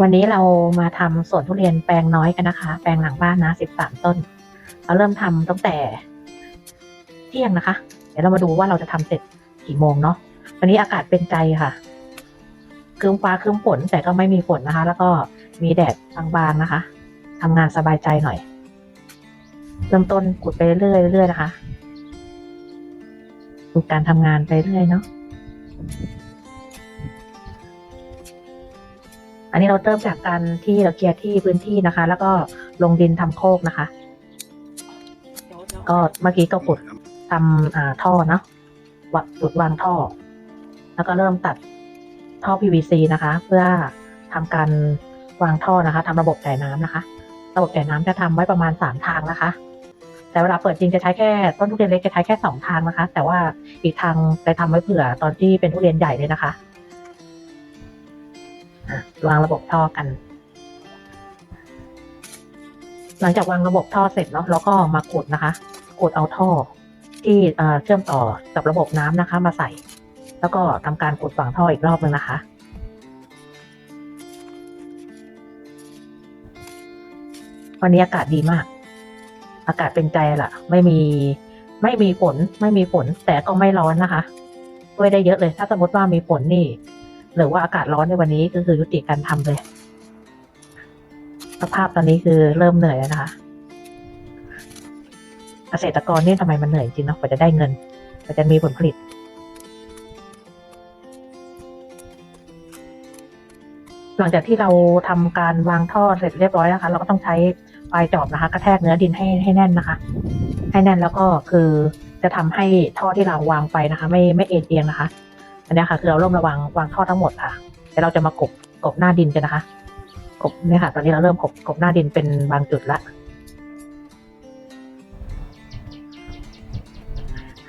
วันนี้เรามาทำสวนทุเรียนแปลงน้อยกันนะคะ แปลงหลังบ้านนะสิบสามต้น เราเริ่มทำตั้งแต่เที่ยงนะคะ เดี๋ยวเรามาดูว่าเราจะทำเสร็จกี่โมงเนาะวันนี้อากาศเป็นใจค่ะครึ้มฟ้าครึ้มฝนแต่ก็ไม่มีฝนนะคะ แล้วก็มีแดดบางๆนะคะทำงานสบายใจหน่อย เริ่มต้นขุดไปเรื่อยๆเรื่อยนะคะดูการทำงานไปเรื่อยเนาะ อันนี้เราเริ่มจากการที่เราเคลียร์ที่พื้นที่นะคะ แล้วก็ลงดินทำโคกนะคะ ก็เมื่อกี้ก็ขุดทำอ่าท่อเนาะวะขุดวางท่อ แล้วก็เริ่มตัดท่อ PVC นะคะ เพื่อทำการวางท่อนะคะทำระบบจ่ายน้ำนะคะ ระบบจ่ายน้ำจะทำไว้ประมาณสามทางนะคะ แต่เวลาเปิดจริงจะใช้แค่ต้นทุเรียนเล็กจะใช้แค่สองทางนะคะ แต่ว่าอีกทางไปทำไว้เผื่อตอนที่เป็นทุเรียนใหญ่เลยนะคะ วางระบบท่อกัน หลังจากวางระบบท่อเสร็จเนาะเราก็มาขุดนะคะขุดเอาท่อที่เชื่อมต่อกับระบบน้ำนะคะ มาใส่ แล้วก็ทำการขุดฝังท่ออีกรอบหนึ่งนะคะ วันนี้อากาศดีมาก อากาศเป็นใจล่ะ ไม่มีไม่มีฝนไม่มีฝนแต่ก็ไม่ร้อนนะคะช่วยได้เยอะเลย ถ้าสมมติว่ามีฝนนี่ หรือว่าอากาศร้อนในวันนี้ก็คือยุติการทำเลย สภาพตอนนี้คือเริ่มเหนื่อยแล้วนะคะเกษตรกรเนี่ยทำไมมันเหนื่อยจริงเนาะกว่าจะได้เงินกว่าจะมีผลผลิต หลังจากที่เราทำการวางท่อเสร็จเรียบร้อยนะคะ เราก็ต้องใช้ปลายจอบนะคะ กระแทกเนื้อดินให้ให้แน่นนะคะ ให้แน่นแล้วก็คือจะทำให้ท่อที่เราวางไปนะคะ ไม่ไม่เอ็นเอียงนะคะ อันนี้ค่ะ คือเราเริ่มระวังวางท่อทั้งหมดค่ะเดี๋ยวเราจะมากบกบหน้าดินกันนะคะ กบเนี่ยค่ะ ตอนนี้เราเริ่มกบกบหน้าดินเป็นบางจุดละ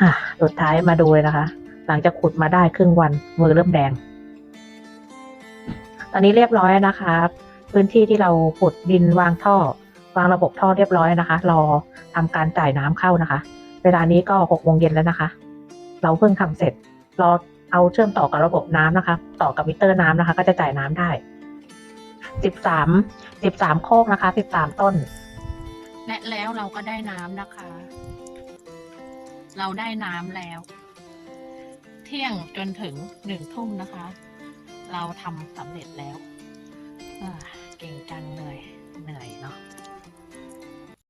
อะสุดท้ายมาดูเลยนะคะ หลังจากขุดมาได้ครึ่งวันมือเริ่มแดง ตอนนี้เรียบร้อยนะคะพื้นที่ที่เราขุดดินวางท่อ วางระบบท่อเรียบร้อยนะคะ รอทำการจ่ายน้ำเข้านะคะ เวลานี้ก็หกโมงเย็นแล้วนะคะ เราเพิ่งทำเสร็จ รอ เอาเชื่อมต่อกับระบบน้ำนะคะ ต่อกับมิเตอร์น้ำนะคะ ก็จะจ่ายน้ำได้สิบสามสิบสามโคกนะคะสิบสามต้น และแล้วเราก็ได้น้ำนะคะ เราได้น้ำแล้ว เที่ยงจนถึงหนึ่งทุ่มนะคะ เราทำสำเร็จแล้วเก่งจังเลยเหนื่อยเนาะ